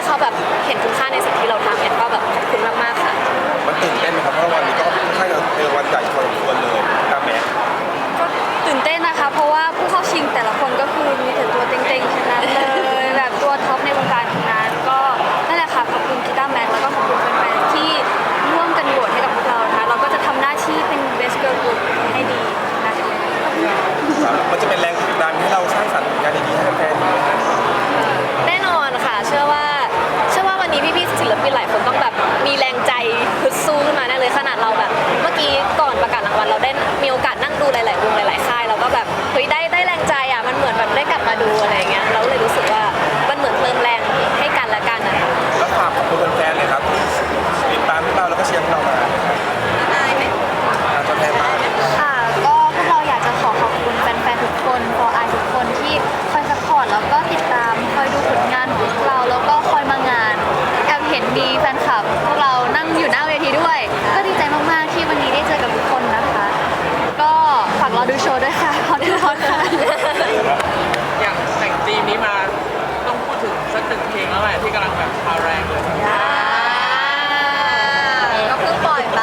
ที่เขาแบบเห็นคุณค่าในสิ่งที่เราทำเนี่ยก็แบบขอบคุณมากๆค่ะ มันตื่นเต้นไหมครับเพราะวันนี้ก็ค่อนข้างจะเป็นวันใหญ่พอสมควรเลยครับแม่ก็ตื่นเต้นนะคะ เพราะว่าผู้เข้าชิงแต่ละคนก็คือมีแต่ตัวเต็งๆขนั้เลยแบบตัวท็อปในวงการทั้งนั้นก็นั่นแหละค่ะขอบคุณกีตาร์แม็กแล้วก็ขอบคุณแฟนๆที่ร่วมกันโหวตให้กับพวกเรานะคะเราก็จะทำหน้าที่เป็นเบสเกิร์ลกรุ๊ปให้ดีนะคะ มันจะเป็นแรงผลักดันให้เรา หลายคนต้องแบบมีแรงใจ อดูโชว์ด้วยค่ะฮอตฮอตค่ะอย่างแต่งทีมนี้มาต้องพูดถึงสักหนึ่งเพลงแล้วแหละที่กำลังแบบมาแรงเลยก็เพิ่ปล่อยไป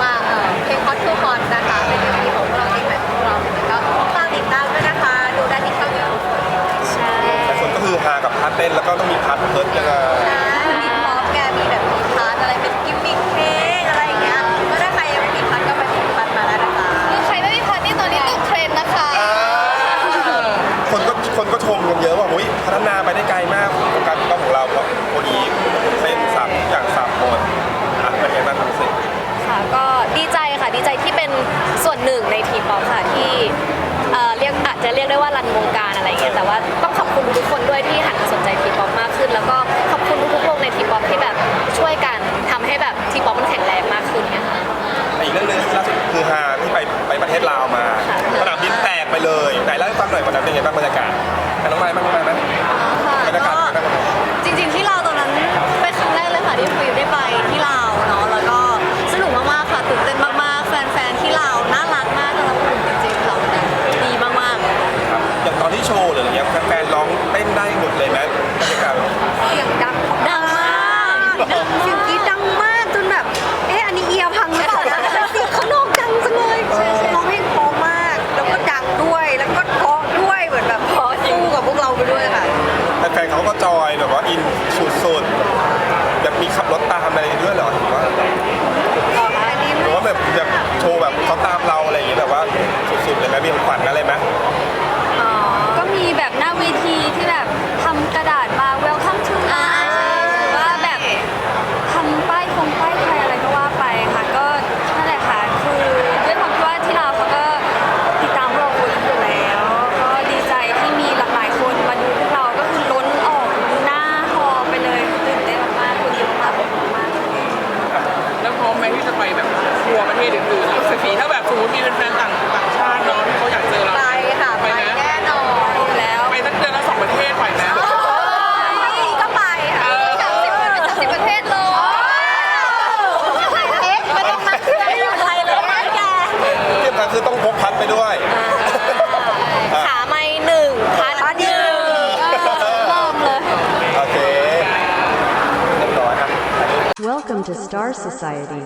ว่าเออเพลงฮอตทูฮอตนะคะเป็นเพลงของพวกเราเองแบบพวกเราเหมือนก็ฝากติดตามด้วยนะคะ ดูด้ที่ช่องยูแต่แต่คนก็คือฮากับพาร์ทเต้แล้วก็ต้องมีพาร์ทเพิร์ดยังไง จจะเรียกได้ว่ารันวงการอะไรอย่างเงี้ยแต่ว่าต้องขอบคุณทุกคนด้วยที่หันมาสนใจทีป๊อปมากขึ้น แล้วก็ขอบคุณทุกๆวงในทีป๊อปที่แบบช่วยกันทำให้แบบทีป๊อปมันแข็งแรงมากขึ้นเนี่ยค่ะ อีกเรื่องหนึงที่ล่าสุดคือฮาที่ไปไปประเทศลาวมาค่ะ สนามบินแตกไปเลยไหนเล่าให้ฟังหน่อยวันนั้นเป็นไงบ้างบรรยากาศอะน้องไม้บ้างน้องไม้ไหม บรรยากาศ ขับรถตามอะไรด้วยเหรอหรือว่าหรือว่าแบบแบบโชว์แบบเขาตามเราอะไรอย่างเงี้ยแบบว่าสุดๆเลยไหมมีของขวัญอะไรไหม ก็มีแบบหน้าเวทีที่แบบทำกระดาษมา welcome to อ่า us หรือว่าแบบทำป้ายคงป้ายไทยอะไรก็ว่าไปค่ะ ก็นั่นแหละค่ะ คือด้วยความที่ว่าที่เราวเขาก็ติดตามเราคนอยู่แล้ว ก็ดีใจที่มีหลากหลายคนมาดูพวกเราก็คือล้นออกหน้าฮอลล์ไปเลยตื่นเต้นมากๆคนเยอะมากมากๆ แล้วพร้อมไหมที่จะไปแบบทัวร์ประเทศอื่นๆหรือ สักทีถ้าแบบสมมติมีแฟนๆต่างต่างชาติเนาะที่เขาอยากเจอเรา ไปค่ะไปไปนะแน่นอนแล้วไปสักเดือนละสองประเทศไหวไหมก็ไปค่ะสามสิบสามสิบประเทศเลยเอ๊ะไม่ต้องนัดที่อยู่ไทยเลยนะแก ที่สำคัญคือต้องพกพัดไปด้วย ขาไม่หนึ่งพัดพัดหนึ่ง เริ่มเลย โอเคเรียบร้อยครับ Welcome to Star Society.